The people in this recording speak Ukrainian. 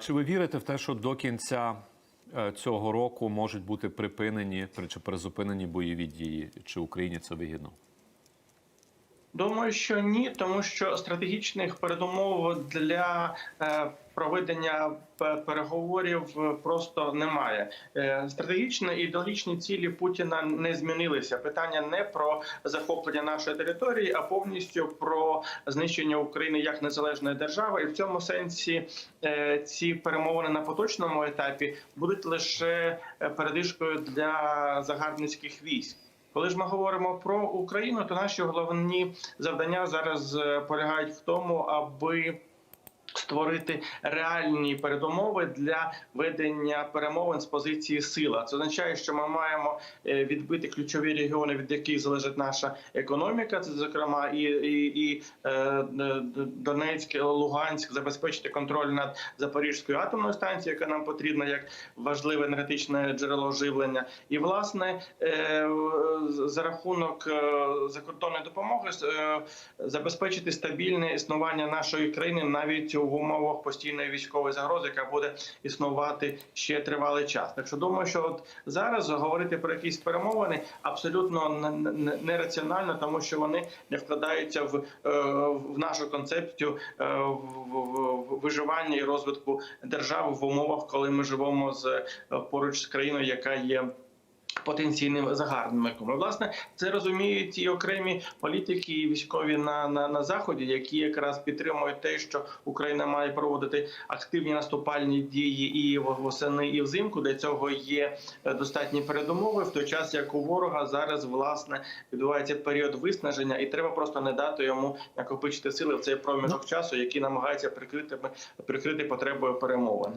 Чи ви вірите в те, що до кінця е, цього року можуть бути припинені при- чи призупинені бойові дії? Чи Україні це вигідно? Думаю, що ні, тому що стратегічних передумов для е, проведення переговорів е, просто немає. Е, Стратегічні і ідеологічні цілі Путіна не змінилися. Питання не про захоплення нашої території, а повністю про знищення України як незалежної держави. І в цьому сенсі е, ці перемовини на поточному етапі будуть лише е, передишкою для загарбницьких військ. Коли ж ми говоримо про Україну, то наші головні завдання зараз е, полягають в тому, аби створити реальні передумови для ведення перемовин з позиції сила. Це означає, що ми маємо е, відбити ключові регіони, від яких залежить наша економіка. Це зокрема і, і, і е, е, Донецьк, Луганськ, забезпечити контроль над Запорізькою атомною станцією, яка нам потрібна як важливе енергетичне джерело живлення. І власне за рахунок закордонної допомоги забезпечити стабільне існування нашої країни навіть в умовах постійної військової загрози, яка буде існувати ще тривалий час. Так що думаю, що от зараз говорити про якісь перемовини абсолютно не- не- нераціонально, тому що вони не вкладаються в, е, в нашу концепцію е, виживання і розвитку держави в умовах, коли ми живемо з е, поруч з країною, яка є. Потенційним загарбником. Власне, це розуміють і окремі політики, і військові на, на, на заході, які якраз підтримують те, що Україна має проводити активні наступальні дії і восени, і взимку. Для цього є е, достатні передумови. В той час як у ворога зараз власне відбувається період виснаження, і треба просто не дати йому накопичити сили в цей проміжок часу, який намагається прикрити прикрити потребою перемовин.